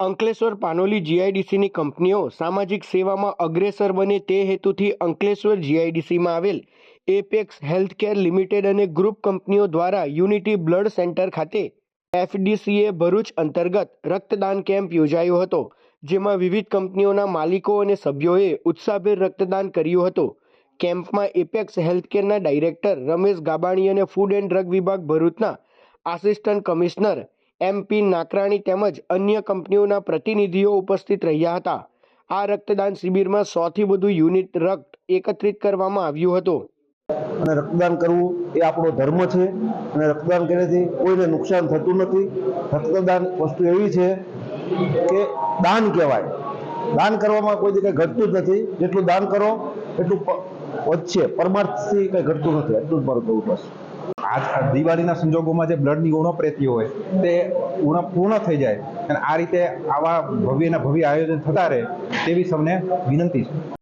અંકલેશ્વર પાનોલી જીઆઈડીસીની કંપનીઓ સામાજિક સેવામાં અગ્રેસર બને તે હેતુથી અંકલેશ્વર જીઆઈડીસીમાં આવેલ એપેક્સ હેલ્થકેર લિમિટેડ અને ગ્રુપ કંપનીઓ દ્વારા યુનિટી બ્લડ સેન્ટર ખાતે એફડીસીએ ભરૂચ અંતર્ગત રક્તદાન કેમ્પ યોજાયો હતો, જેમાં વિવિધ કંપનીઓના માલિકો અને સભ્યોએ ઉત્સાહભેર રક્તદાન કર્યું હતું. કેમ્પમાં એપેક્સ હેલ્થકેરના ડાયરેક્ટર રમેશ ગાબાણી અને ફૂડ એન્ડ ડ્રગ વિભાગ ભરૂચના assistant commissioner M P Nakrani તેમજ અન્ય કંપનીઓના પ્રતિનિધિઓ ઉપસ્થિત રહ્યા હતા. આ રક્તદાન શિબિરમાં સોથી વધુ યુનિટ રક્ત એકત્રિત કરવામાં આવ્યું હતું. અને રક્તદાન કરવું એ આપણો ધર્મ છે. અને રક્તદાન કર્યાથી કોઈને નુકસાન થતું નથી. રક્તદાન વસ્તુ એવી છે કે દાન કહેવાય. દાન કરવામાં કોઈ કંઈ ઘટતું જ નથી. જેટલું દાન કરો, એટલું વધશે. પરમાર્થથી કંઈ ઘટતું નથી. એટલું જ મારું કહેવું બસ. આ દિવાળીના સંજોગોમાં જે બ્લડની ઉણપ રહેતી હોય, તે ઉણપ પૂર્ણ થઈ જાય. અને આ રીતે આવા ભવ્યના ભવ્ય આયોજન થતા રહે, તેવી સૌને વિનંતી છે.